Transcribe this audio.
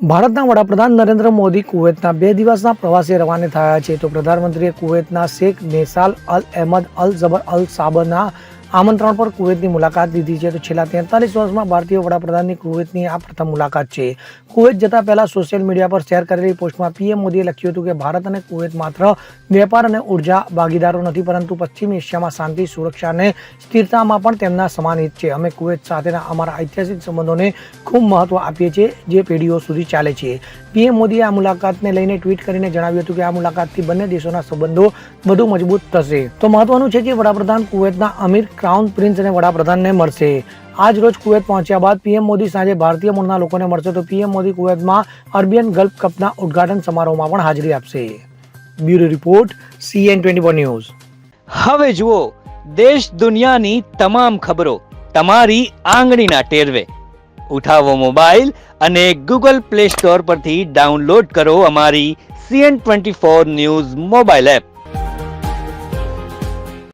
ભારતના વડાપ્રધાન નરેન્દ્ર મોદી કુવૈતના બે દિવસના પ્રવાસે રવાને થયા છે. તો પ્રધાનમંત્રીએ કુવૈતના શેખ નેસાલ અલ અહેમદ, અલ જબર અલ સાબના આમંત્રણ પર કુવૈતની મુલાકાત લીધી છે. તો છેલ્લા તેતાલીસ વર્ષમાં ભારતીય વડાપ્રધાનની કુવૈતની આ પ્રથમ મુલાકાત છે. કુવૈત જતા પહેલા સોશિયલ મીડિયા પર શેર કરેલી પોસ્ટમાં પીએમ મોદીએ લખ્યું હતું કે, ભારત અને કુવૈત માત્ર વેપાર અને ઊર્જા ભાગીદારો નથી, પરંતુ પશ્ચિમ એશિયામાં શાંતિ, સુરક્ષા અને સ્થિરતામાં પણ તેમના સમાન હિત છે. અમે કુવૈત સાથેના અમારા ઐતિહાસિક સંબંધોને ખૂબ મહત્વ આપીએ છીએ, જે પેઢીઓ સુધી ચાલે છે. પીએમ મોદીએ આ મુલાકાતને લઈને ટ્વીટ કરીને જણાવ્યું હતું કે, આ મુલાકાતથી બંને દેશોના સંબંધો વધુ મજબૂત થશે. તો મહત્વનું છે કે, વડાપ્રધાન કુવૈતના અમીર ક્રાઉન પ્રિન્સ અને વડાપ્રધાનને મળશે. આજ રોજ કુવૈત પહોંચ્યા બાદ પીએમ મોદી સાંજે ભારતીય મૂળના લોકોને મળશે તો પીએમ મોદી કુવૈતમાં અરબિયન ગલ્ફ કપના ઉદ્ઘાટન સમારોહમાં પણ હાજરી આપશે. Bureau report CN twenty news. હવે જુઓ, દેશ દુનિયાની તમામ ખબરો તમારી આંગળીના ટેરવે. ઉઠાવો મોબાઈલ અને ગૂગલ પ્લે સ્ટોર પરથી ડાઉનલોડ કરો અમારી CN twenty four news mobile app.